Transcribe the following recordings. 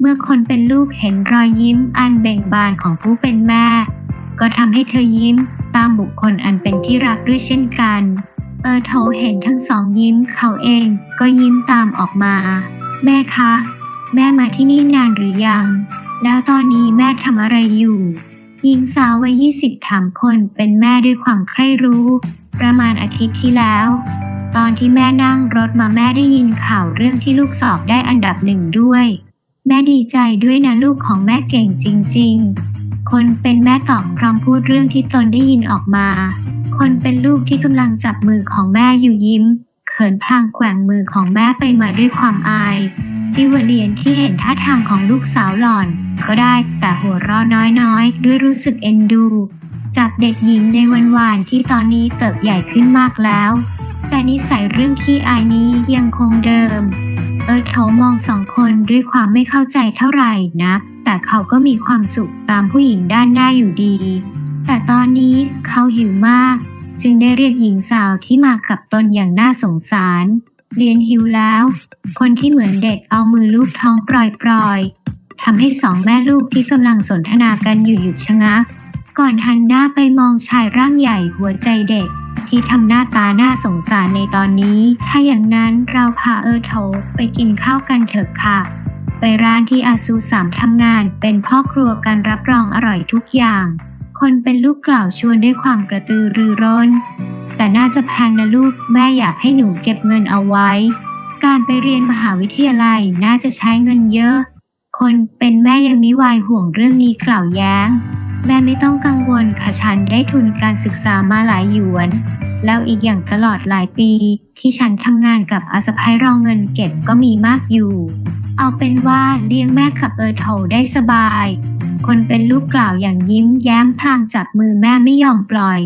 เมื่อคนเป็นลูกเห็นรอยยิ้มอันเบ่งบานของผู้เป็นแม่ ก็ทำให้เธอยิ้มตามบุคคลอันเป็นที่รักด้วยเช่นกัน เออโถเห็นทั้งสองยิ้มเขาเองก็ยิ้มตามออกมา แม่คะ แม่มาที่นี่นานหรือยัง แล้วตอนนี้แม่ทำอะไรอยู่หญิงสาววัยยี่สิบถามคนเป็นแม่ด้วยความใคร่รู้ ประมาณอาทิตย์ที่แล้ว ตอนที่แม่นั่งรถมาแม่ได้ยินข่าวเรื่องที่ลูกสอบได้อันดับหนึ่งด้วย แม่ดีใจด้วยนะลูกของแม่เก่งจริง ๆ คนเป็นแม่ตอบพร้อมพูดเรื่องที่ตนได้ยินออกมา คนเป็นลูกที่กำลังจับมือของแม่อยู่ยิ้ม เขินพลางแกว่งมือของแม่ไปมาด้วยความอาย จิวเลียนที่เห็นท่าทางของลูกสาวหล่อน ก็ได้แต่หัวเราะน้อยๆ ด้วยรู้สึกเอ็นดู จากเด็กหญิงในวันวานที่ตอนนี้เติบใหญ่ขึ้นมากแล้ว แต่นิสัยเรื่องขี้อายนี้ยังคงเดิม เอิร์ธเขามองสองคนด้วยความไม่เข้าใจเท่าไหร่นะ แต่เขาก็มีความสุขตามผู้หญิงด้านหน้าอยู่ดี แต่ตอนนี้เขาหิวมาก จึงได้เรียกหญิงสาวที่มากับตนอย่างน่าสงสาร เรียนหิวแล้ว คนที่เหมือนเด็กเอามือลูบท้องปล่อยๆทำให้สองแม่ลูกที่กำลังสนทนากันอยู่หยุดชะงักก่อนหันหน้าไปมองชายร่างใหญ่หัวใจเด็ก ที่ทำหน้าตาน่าสงสารในตอนนี้ ถ้าอย่างนั้นเราพาเออโถไปกินข้าวกันเถอะค่ะ ไปร้านที่อาซูสามทำงานเป็นพ่อครัวกันรับรองอร่อยทุกอย่าง คนเป็นลูกกล่าวชวนด้วยความกระตือรือร้น แต่น่าจะแพงนะลูกแม่อยากให้หนูเก็บเงินเอาไว้ การไปเรียนมหาวิทยาลัยน่าจะใช้เงินเยอะ คนเป็นแม่ยังมิวายห่วงเรื่องนี้กล่าวแย้ง แม่ไม่ต้องกังวลค่ะฉันได้ทุนการศึกษามาหลายหยวน แล้วอีกอย่างตลอดหลายปี ที่ฉันทำงานกับอาสะพ้ายรองเงินเก็บก็มีมากอยู่ เอาเป็นว่าเลี้ยงแม่กับเออโถได้สบาย คนเป็นลูกกล่าวอย่างยิ้มแย้มพลางจับมือแม่ไม่ยอมปล่อย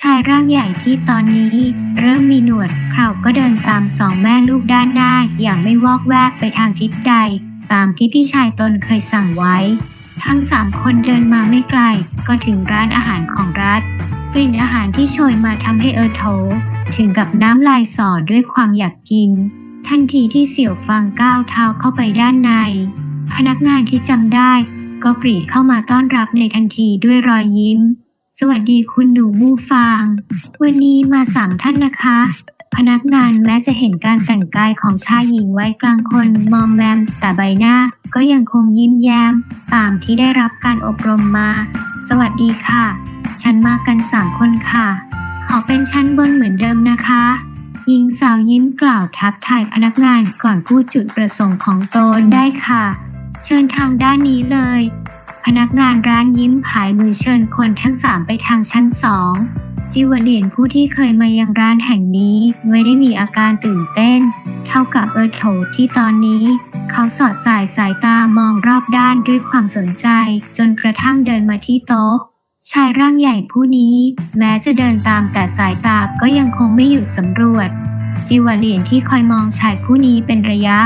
ชายร่างใหญ่ที่ตอนนี้ เริ่มมีหนวดเขาก็เดินตามสองแม่ลูกด้านหน้าอย่างไม่วอกแวกไปทางทิศใด ตามที่พี่ชายตนเคยสั่งไว้ ทั้งสามคนเดินมาไม่ไกล ก็ถึงร้านอาหารของรัฐ กลิ่นอาหารที่โชยมาทำให้เออโถถึงกับน้ำลายสอด้วยความอยากกิน ทันทีที่เสี่ยวฟางก้าวเท้าเข้าไปด้านใน พนักงานที่จำได้ ก็ปรีเข้ามาต้อนรับในทันทีด้วยรอยยิ้ม สวัสดีคุณหนูมูฟาง วันนี้มาสามท่านนะคะ พนักงานแม้จะเห็นการแต่งกายของชายหญิงไว้กลางคนมอมแมมแต่ใบหน้าก็ยังคงยิ้มแย้ม ตามที่ได้รับการอบรมมา สวัสดีค่ะ ฉันมากันสามคนค่ะ ขอเป็นชั้นบนเหมือนเดิมนะคะ หญิงสาวยิ้มกล่าวทักทายพนักงานก่อนพูดจุดประสงค์ของตนได้ค่ะ เชิญทางด้านนี้เลย พนักงานร้านยิ้มผายมือเชิญคนทั้งสามไปทางชั้นสอง จิวเลียนผู้ที่เคยมายังร้านแห่งนี้ไม่ได้มีอาการตื่นเต้น เท่ากับเอิร์ธโถที่ตอนนี้ เขาสอดสายสายตามองรอบด้านด้วยความสนใจ จนกระทั่งเดินมาที่โต๊ะ ชายร่างใหญ่ผู้นี้ แม้จะเดินตามแต่สายตาก็ยังคงไม่หยุดสำรวจ จิวเลียนที่คอยมองชายผู้นี้เป็นระยะ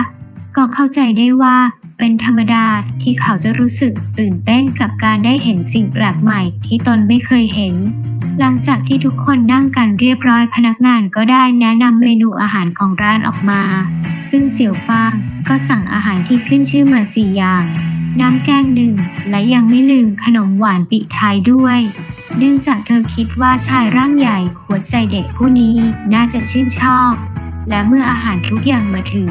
ก็เข้าใจได้ว่า เป็นธรรมดาที่เขาจะรู้สึกตื่นเต้นกับการได้เห็นสิ่งแปลกใหม่ที่ตนไม่เคยเห็น หลังจากที่ทุกคนนั่งกันเรียบร้อยพนักงานก็ได้แนะนำเมนูอาหารของร้านออกมา ซึ่งเสี่ยวฟางก็สั่งอาหารที่ขึ้นชื่อมาสี่อย่าง น้ำแกงหนึ่งและยังไม่ลืมขนมหวานปิท้ายด้วยเนื่องจากเธอคิดว่าชายร่างใหญ่หัวใจเด็กผู้นี้น่าจะชื่นชอบ และเมื่ออาหารทุกอย่างมาถึง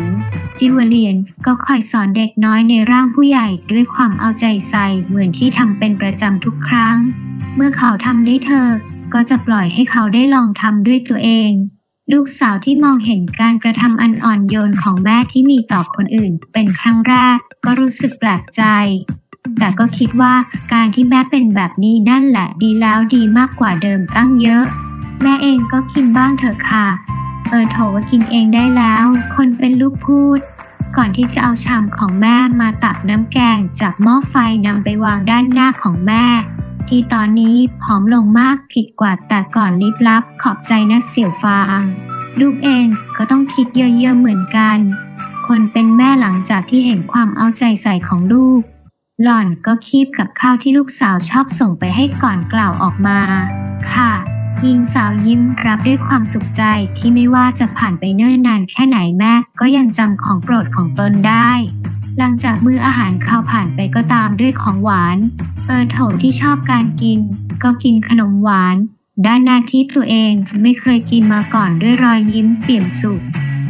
จิวเลียนก็คอยสอนเด็กน้อยในร่างผู้ใหญ่ด้วยความเอาใจใส่เหมือนที่ทำเป็นประจำทุกครั้ง เมื่อเขาทำได้เธอ ก็จะปล่อยให้เขาได้ลองทำด้วยตัวเอง ลูกสาวที่มองเห็นการกระทำอันอ่อนโยนของแม่ที่มีต่อคนอื่น เป็นครั้งแรกก็รู้สึกแปลกใจแต่ก็คิดว่าการที่แม่เป็นแบบนี้นั่นแหละดีแล้วดีมากกว่าเดิมตั้งเยอะ แม่เองก็กินบ้างเถอะค่ะ เออโถว่ากินเองได้แล้ว คนเป็นลูกพูด ก่อนที่จะเอาชามของแม่มาตักน้ำแกงจากหม้อไฟนำไปวางด้านหน้าของแม่ ที่ตอนนี้ผอมลงมากผิดกว่าแต่ก่อนลิบลับขอบใจนะเสี่ยวฟางลูกเองก็ต้องคิดเยอะๆเหมือนกัน คนเป็นแม่หลังจากที่เห็นความเอาใจใส่ของลูก หล่อนก็คีบกับข้าวที่ลูกสาวชอบส่งไปให้ก่อนกล่าวออกมา ค่ะ หญิงสาวยิ้มรับด้วยความสุขใจที่ไม่ว่าจะผ่านไปเนิ่นนานแค่ไหนแม่ก็ยังจำของโปรดของตนได้ หลังจากมื้ออาหารข้าวผ่านไปก็ตามด้วยของหวานเออโถที่ชอบการกิน ก็กินขนมหวาน ด้านหน้าที่ตัวเองไม่เคยกินมาก่อนด้วยรอยยิ้มเปี่ยมสุข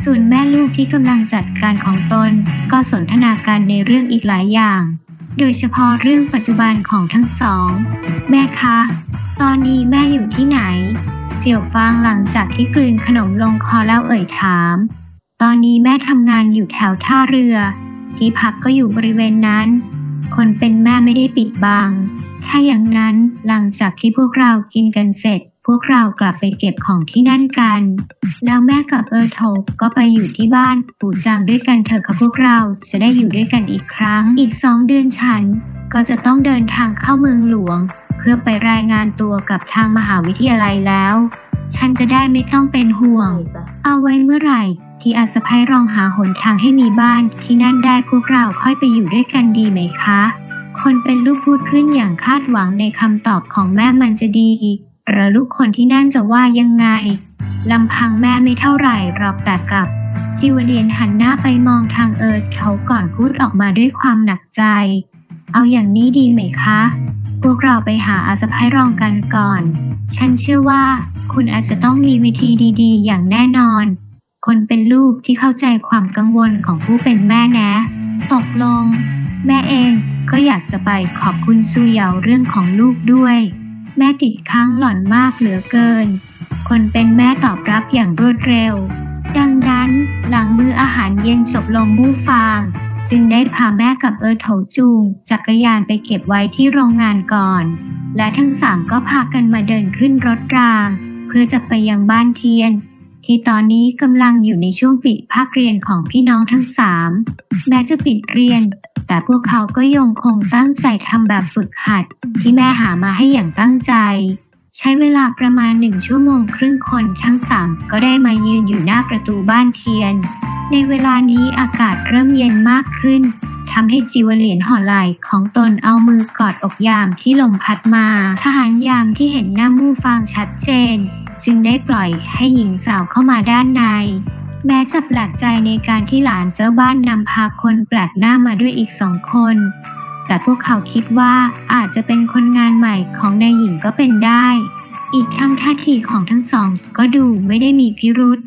ส่วนแม่ลูกที่กำลังจัดการของตน ก็สนทนากันในเรื่องอีกหลายอย่าง โดยเฉพาะเรื่องปัจจุบันของทั้งสอง แม่คะ ตอนนี้แม่อยู่ที่ไหน เสี่ยวฟางหลังจากที่กลืนขนมลงคอแล้วเอ่ยถาม ตอนนี้แม่ทำงานอยู่แถวท่าเรือ ที่พักก็อยู่บริเวณนั้น คนเป็นแม่ไม่ได้ปิดบัง ถ้าอย่างนั้นหลังจากที่พวกเรากินกันเสร็จ พวกเรากลับไปเก็บของที่นั่นกัน แล้วแม่กับเออโทก็ไปอยู่ที่บ้านปู่จางด้วยกันเถอะค่ะพวกเราจะได้อยู่ด้วยกันอีกครั้ง อีกสองเดือนฉันก็จะต้องเดินทางเข้าเมืองหลวง พื่อไปรายงานตัวกับทางมหาวิทยาลัยแล้ว ฉันจะได้ไม่ต้องเป็นห่วง เอาไว้เมื่อไหร่ ที่อาสะพ้ายรองหาหนทางให้มีบ้านที่นั่นได้พวกเราค่อยไปอยู่ด้วยกันดีไหมคะ คนเป็นลูกพูดขึ้นอย่างคาดหวังในคำตอบของแม่มันจะดีหรือลูกคนที่นั่นจะว่ายังไงลำพังแม่ไม่เท่าไหร่หรอกแต่กับจิวเลียนหันหน้าไปมองทางเอิร์ธเขาก่อนพูดออกมาด้วยความหนักใจ เอาอย่างนี้ดีไหมคะ พวกเราไปหาอาสะพ้ายรองกันก่อน ฉันเชื่อว่าคุณอาจจะต้องมีวิธีดีๆ อย่างแน่นอน คนเป็นลูกที่เข้าใจความกังวลของผู้เป็นแม่นะ ตกลง แม่เองก็อยากจะไปขอบคุณซูเหยาเรื่องของลูกด้วย แม่ติดค้างหล่อนมากเหลือเกิน คนเป็นแม่ตอบรับอย่างรวดเร็ว ดังนั้นหลังมื้ออาหารเย็นจบลงมู่ฟาง จึงได้พาแม่กับเอิร์ธโถจูงจักรยานไปเก็บไว้ที่โรงงานก่อน และทั้งสามก็พากันมาเดินขึ้นรถราง เพื่อจะไปยังบ้านเทียน ที่ตอนนี้กำลังอยู่ในช่วงปิดภาคเรียนของพี่น้องทั้งสามแม้จะปิดเรียน แต่พวกเขาก็ยังคงตั้งใจทำแบบฝึกหัด ที่แม่หามาให้อย่างตั้งใจ ใช้เวลาประมาณหนึ่งชั่วโมงครึ่งคนทั้งสามก็ได้มายืนอยู่หน้าประตูบ้านเทียน ในเวลานี้อากาศเริ่มเย็นมากขึ้นทำให้จิวเหลียนห่อไหล่ของตนเอามือกอดอกยามที่ลมพัดมา ทหารยามที่เห็นหน้ามู่ฟางชัดเจน จึงได้ปล่อยให้หญิงสาวเข้ามาด้านใน แม้จะแปลกใจในการที่หลานเจ้าบ้านนำพาคนแปลกหน้ามาด้วยอีกสองคน แต่พวกเขาคิดว่าอาจจะเป็นคนงานใหม่ของนายหญิงก็เป็นได้ อีกทั้งท่าทีของทั้งสองก็ดูไม่ได้มีพิรุษ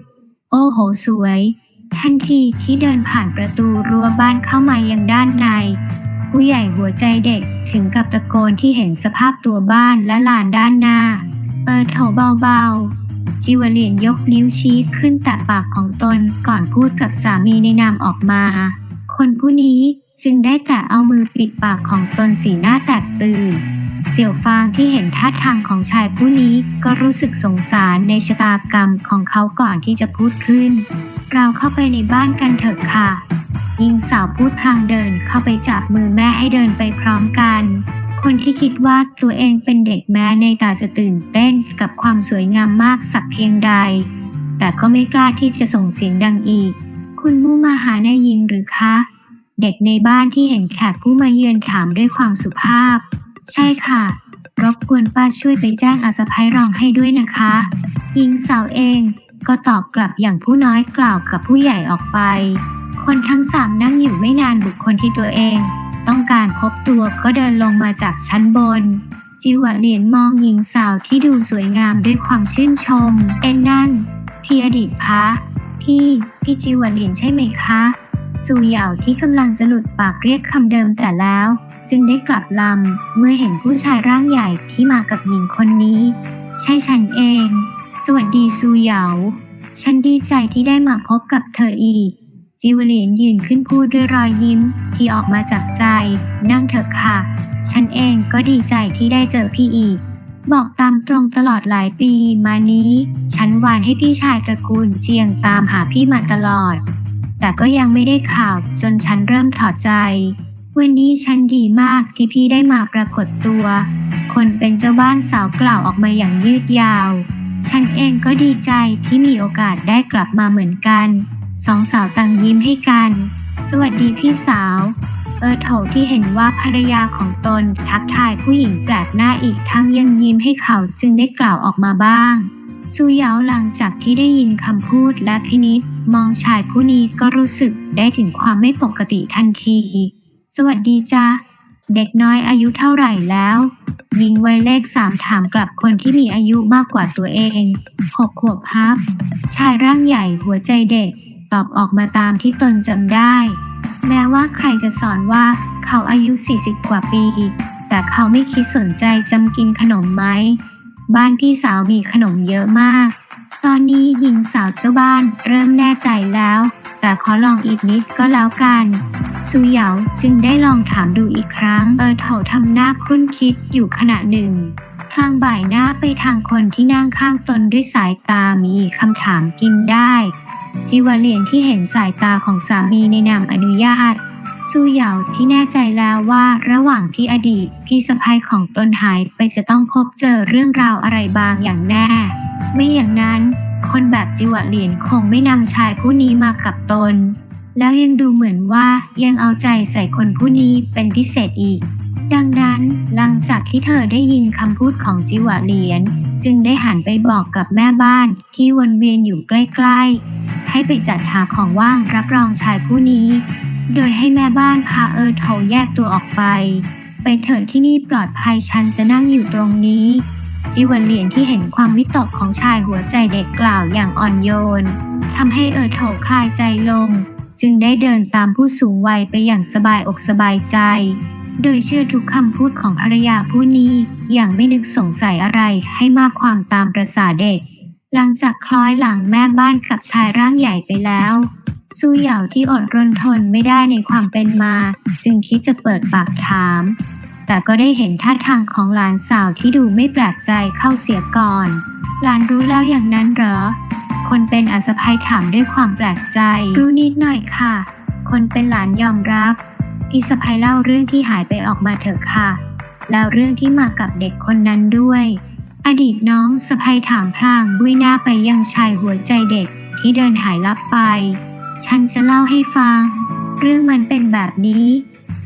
โอ้โหสวย ทันทีที่เดินผ่านประตูรั้วบ้านเข้ามายังด้านใน ผู้ใหญ่หัวใจเด็กถึงกับตะโกนที่เห็นสภาพตัวบ้านและลานด้านหน้า เปิดโถาเบาๆ จิวเลียนยกนิ้วชี้ขึ้นแตะปากของตนก่อนพูดกับสามีในนามออกมา คนผู้นี้จึงได้แต่เอามือปิดปากของตนสีหน้าแตกตื่น เสี่ยวฟางที่เห็นท่าทางของชายผู้นี้ก็รู้สึกสงสารในชะตากรรมของเขาก่อนที่จะพูดขึ้น เราเข้าไปในบ้านกันเถอะค่ะหญิงสาวพูดพลางเดินเข้าไปจับมือแม่ให้เดินไปพร้อมกัน คนที่คิดว่าตัวเองเป็นเด็กแม้ในตาจะตื่นเต้นกับความสวยงามมากสักเพียงใด แต่ก็ไม่กล้าที่จะส่งเสียงดังอีก คุณมู่มาหานายหญิงหรือคะ เด็กในบ้านที่เห็นแขกผู้มาเยือนถามด้วยความสุภาพ ใช่ค่ะ รบกวนป้าช่วยไปแจ้งอาสะพ้ายรองให้ด้วยนะคะหญิงสาวเองก็ตอบกลับอย่างผู้น้อยกล่าวกับผู้ใหญ่ออกไป คนทั้งสามนั่งอยู่ไม่นานบุคคลที่ตัวเอง ต้องการพบตัวก็เดินลงมาจากชั้นบน จิวเหรียญมองหญิงสาวที่ดูสวยงามด้วยความชื่นชม เอ็นนั่น พี่อดีตพระพี่ พี่จิวเหรียญใช่ไหมคะ สูเหยาที่กำลังจะหลุดปากเรียกคำเดิมแต่แล้ว จึงได้กลับลำเมื่อเห็นผู้ชายร่างใหญ่ที่มากับหญิงคนนี้ ใช่ฉันเอง สวัสดีซูเหยาฉันดีใจที่ได้มาพบกับเธออีก จิวเลียนยืนขึ้นพูดด้วยรอยยิ้มที่ออกมาจากใจ นั่งเถอะค่ะ ฉันเองก็ดีใจที่ได้เจอพี่อีก บอกตามตรงตลอดหลายปีมานี้ ฉันหวานให้พี่ชายตระกูลเจียงตามหาพี่มาตลอด แต่ก็ยังไม่ได้ข่าวจนฉันเริ่มถอดใจ วันนี้ฉันดีมากที่พี่ได้มาปรากฏตัว คนเป็นเจ้าบ้านสาวกล่าวออกมาอย่างยืดยาว ฉันเองก็ดีใจที่มีโอกาสได้กลับมาเหมือนกัน สองสาวต่างยิ้มให้กัน สวัสดีพี่สาว เออโถที่เห็นว่าภรรยาของตนทักทายผู้หญิงแปลกหน้าอีกทั้งยังยิ้มให้เขาจึงได้กล่าวออกมาบ้าง ซูเหยาหลังจากที่ได้ยินคำพูดและพินิษมองชายผู้นี้ก็รู้สึกได้ถึงความไม่ปกติทันที สวัสดีจ้าเด็กน้อยอายุเท่าไหร่แล้วหญิงไวัยเลขสามถามกลับคนที่มีอายุมากกว่าตัวเองหกขวบครับ ชายร่างใหญ่หัวใจเด็ก ตอบออกมาตามที่ตนจำได้ แม้ว่าใครจะสอนว่าเขาอายุ 40 กว่าปี แต่เขาไม่คิดสนใจจำกินขนมไหม บ้านพี่สาวมีขนมเยอะมาก ตอนนี้หญิงสาวเจ้าบ้านเริ่มแน่ใจแล้ว แต่ขอลองอีกนิดก็แล้วกันซูเหยาจึงได้ลองถามดูอีกครั้ง เออเถาทำหน้าครุ่นคิดอยู่ขณะหนึ่งพลางบ่ายหน้าไปทางคนที่นั่งข้างตนด้วยสายตามีคำถามกินได้ จิวาเลียนที่เห็นสายตาของสามีในนามอนุญาต สู้เหยาที่แน่ใจแล้วว่าระหว่างที่อดีตพี่สะพ้ยของตนหายไปจะต้องพบเจอเรื่องราวอะไรบางอย่างแน่ ไม่อย่างนั้น คนแบบจิวาเหลียนคงไม่นำชายผู้นี้มากับตน แล้วยังดูเหมือนว่ายังเอาใจใส่คนผู้นี้เป็นพิเศษอีก ดังนั้นหลังจากที่เธอได้ยินคำพูดของจิวาเหลียน จึงได้หันไปบอกกับแม่บ้านที่วนเวียนอยู่ใกล้ๆ ให้ไปจัดหาของว่างรับรองชายผู้นี้ โดยให้แม่บ้านพาเออโถแยกตัวออกไป ไปเถิดที่นี่ปลอดภัยฉันจะนั่งอยู่ตรงนี้ จิวันเหลียนที่เห็นความวิตกของชายหัวใจเด็กกล่าวอย่างอ่อนโยนทำให้เออโถคลายใจลง จึงได้เดินตามผู้สูงวัยไปอย่างสบายอกสบายใจ โดยเชื่อทุกคำพูดของภรรยาผู้นี้อย่างไม่นึกสงสัยอะไรให้มากความตามประสาเด็ก หลังจากคล้อยหลังแม่บ้านกับชายร่างใหญ่ไปแล้ว สู้เหยาที่อดรนทนไม่ได้ในความเป็นมา จึงคิดจะเปิดปากถาม แต่ก็ได้เห็นท่าทางของหลานสาวที่ดูไม่แปลกใจเข้าเสียก่อน หลานรู้แล้วอย่างนั้นเหรอ คนเป็นอาสะพายถามด้วยความแปลกใจ รู้นิดหน่อยค่ะ คนเป็นหลานยอมรับพี่สะพายเล่าเรื่องที่หายไปออกมาเถอะค่ะ แล้วเรื่องที่มากับเด็กคนนั้นด้วย อดีตน้องสะพายถามพลางด้วยหน้าไปยังชายหัวใจเด็กที่เดินหายลับไป ฉันจะเล่าให้ฟัง เรื่องมันเป็นแบบนี้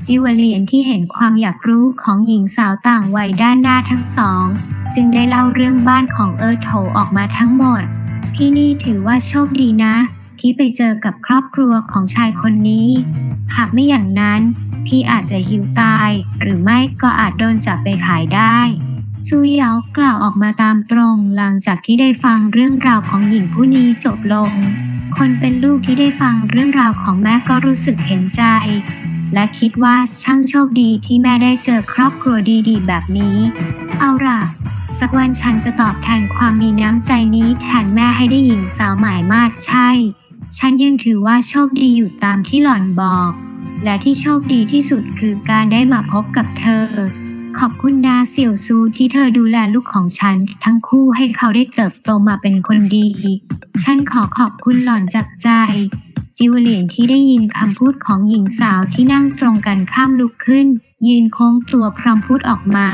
จิวเลียนที่เห็นความอยากรู้ของหญิงสาวต่างวัยด้านหน้าทั้งสองจึงได้เล่าเรื่องบ้านของเอิร์ธโถออกมาทั้งหมดพี่นี่ถือว่าโชคดีนะ ที่ไปเจอกับครอบครัวของชายคนนี้ หากไม่อย่างนั้น พี่อาจจะหิวตาย หรือไม่ก็อาจโดนจับไปขายได้ ซูเหยากล่าวออกมาตามตรงหลังจากที่ได้ฟังเรื่องราวของหญิงผู้นี้จบลง คนเป็นลูกที่ได้ฟังเรื่องราวของแม่ก็รู้สึกเห็นใจ และคิดว่าช่างโชคดีที่แม่ได้เจอครอบครัวดีๆ แบบนี้ เอาล่ะ สักวันฉันจะตอบแทนความมีน้ำใจนี้แทนแม่ให้ได้หญิงสาวหมายมากใช่ ฉันยังถือว่าโชคดีอยู่ตามที่หล่อนบอก และที่โชคดีที่สุดคือการได้มาพบกับเธอ ขอบคุณดาเสี่ยวซูที่เธอดูแลลูกของฉัน ทั้งคู่ให้เขาได้เติบโตมาเป็นคนดี ฉันขอขอบคุณหล่อนจากใจ จิวเลียนที่ได้ยินคำพูดของหญิงสาวที่นั่งตรงกันข้ามลุกขึ้น ยืนโค้งตัวพร้อมพูดออกมา